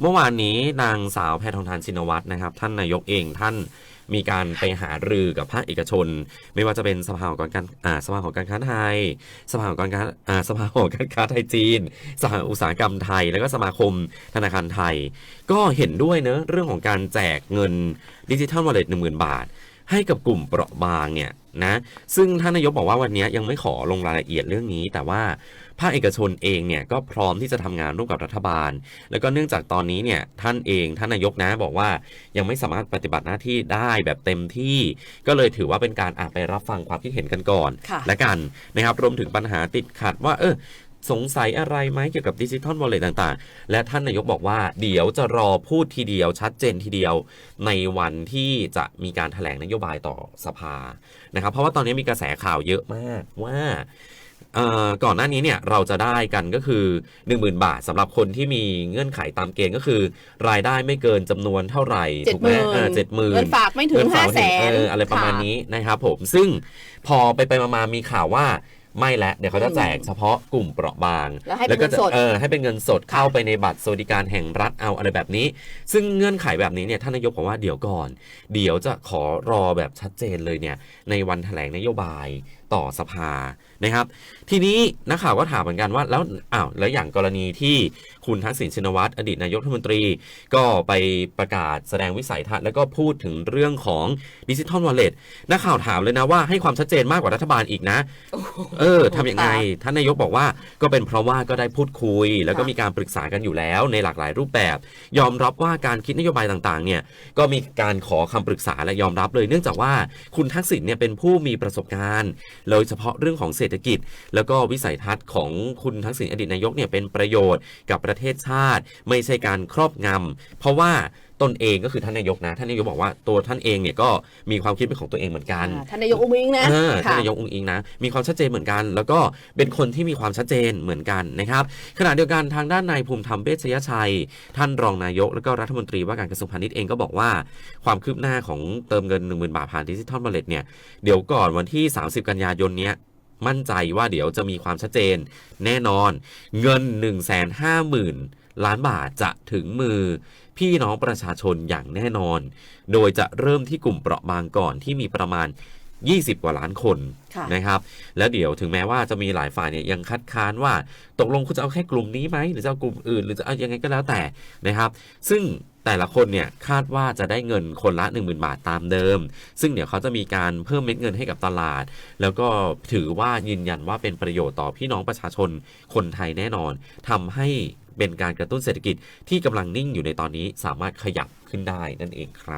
เมื่อวานนี้นางสาวแพทองทานชินวัตรนะครับ ท่านนายกเองท่านมีการไปหารือกับภาคเอกชน ไม่ว่าจะเป็นสภาหอการอ่าสภาหอการค้าไทย สภาหอการค้าอ่าสภาหอการค้าไทยจีน สหอุตสาหกรรมไทย แล้วก็สมาคมธนาคารไทย ก็เห็นด้วยเนอะเรื่องของการแจกเงินดิจิทัลวอลเล็ตหนึ่งหมื่นบาท ให้กับกลุ่มเปราะบางเนี่ยนะซึ่งท่านนายกบอกว่าวันนี้ยังไม่ขอลงรายละเอียดเรื่องนี้ แต่ว่าภาคเอกชนเองเนี่ยก็พร้อมที่จะทำงานร่วมกับรัฐบาล แล้วก็เนื่องจากตอนนี้เนี่ยท่านเองท่านนายกนะบอกว่ายังไม่สามารถปฏิบัติหน้าที่ได้แบบเต็มที่ ก็เลยถือว่าเป็นการอ่านไปรับฟังความคิดเห็นกันก่อนค่ะและกันนะครับรวมถึงปัญหาติดขัดว่าเออ สงสัยอะไรไหมเกี่ยวกับดิจิทัลวอลเล็ตต่างๆ และท่านนายกบอกว่าเดี๋ยวจะรอพูดทีเดียวชัดเจนทีเดียว ในวันที่จะมีการถแถลงนโยบายต่อสภานะครับ เพราะว่าตอนนี้มีกระแสข่าวเยอะมากว่าเอ่อก่อนหน้านี้เนี่ยเราจะได้กันก็คือ 10,000 บาทสำหรับคนที่มีเงื่อนไขตามเกณฑ์ก็คือ รายได้ไม่เกินจำนวนเท่าไหร่เจ็ดถูกหไหมมื่นเออเจ็ดหมื่นเงินฝากไม่ถึงเงินฝห้ากแสไม่ถึงนเอออะไรประมาณนี้นะครับผมซึ่งพอไปไปๆมาๆมีข่าวว่า ไม่แล้วเดี๋ยวเขาจะแจกเฉพาะกลุ่มเปราะบาง แล้วให้เป็นก็เงินจะสด เออให้เป็นเงินสดเข้าไปในบัตรสวัสดิการแห่งรัฐเอาอะไรแบบนี้ ซึ่งเงื่อนไขแบบนี้เนี่ยท่านนายกบอกว่าเดี๋ยวก่อน เดี๋ยวจะขอรอแบบชัดเจนเลยเนี่ยในวันแถลงนโยบายต่อสภานะครับ ทีนี้นักข่าวก็ถามเหมือนกันว่าแล้วอ้าวแล้วอย่างกรณีที่คุณทักษิณชินวัตรอดีตนายกรัฐมนตรี ก็ไปประกาศแสดงวิสัยทัศน์แล้วก็พูดถึงเรื่องของดิจิทัลวอลเล็ตนักข่าวถามเลยนะว่าให้ความชัดเจนมากกว่ารัฐบาลอีกนะ เออทำยังไงท่านนายกบอกว่าก็เป็นเพราะว่าก็ได้พูดคุย แล้วก็ค่ะมีการปรึกษากันอยู่แล้วในหลากหลายรูปแบบ ยอมรับว่าการคิดนโยบายต่างๆเนี่ยก็มีการขอคำปรึกษาและยอมรับเลย เนื่องจากว่าคุณทักษิณเนี่ยเป็นผู้มีประสบการณ์ โดยเฉพาะเรื่องของเศรษฐกิจ แล้วก็วิสัยทัศน์ของคุณทักษิณอดีตนายกเนี่ยเป็นประโยชน์กับประเทศชาติ ไม่ใช่การครอบงำเพราะว่า ตนเองก็คือท่านนายกนะ ท่านนายกบอกว่าตัวท่านเองเนี่ยก็มีความคิดเป็นของตัวเองเหมือนกันอ่าท่านนายกอุ้งอิงนะอ่าท่านค่ะนายกองค์อิงนะ มีความชัดเจนเหมือนกัน แล้วก็เป็นคนที่มีความชัดเจนเหมือนกันนะครับขณะเดียวกันทางด้านนายภูมิธรรมเวชยชัย ท่านรองนายก แล้วก็รัฐมนตรีว่าการกระทรวงพาณิชย์เองก็บอกว่า ความคืบหน้าของเติมเงิน 1 0,000 บาทผ่านดิจิทัลวอลเล็ตเนี่ยเดี๋ยวก่อนวันที่ 30 กันยายนเนี้ยมั่นใจว่าเดี๋ยวจะมีความชัดเจนแน่นอนเงิน 1 5 0 0 0 0 ล้านบาทจะถึงมือพี่น้องประชาชนอย่างแน่นอน โดยจะเริ่มที่กลุ่มเปราะบางก่อนที่มีประมาณ 20 กว่าล้านคนค่ะนะครับ แล้วเดี๋ยวถึงแม้ว่าจะมีหลายฝ่ายเนี่ยยังคัดค้านว่าตกลงคุณจะเอาแค่กลุ่มนี้ไหมหรือจะเอากลุ่มอื่น หรือจะเอายังไงก็แล้วแต่นะครับ ซึ่งแต่ละคนเนี่ยคาดว่าจะได้เงินคนละ 10,000 บาทตามเดิม ซึ่งเดี๋ยวเขาจะมีการเพิ่มเม็ดเงินให้กับตลาด แล้วก็ถือว่ายืนยันว่าเป็นประโยชน์ต่อพี่น้องประชาชนคนไทยแน่นอนทำให้ เป็นการกระตุ้นเศรษฐกิจที่กำลังนิ่งอยู่ในตอนนี้สามารถขยับขึ้นได้นั่นเองครับ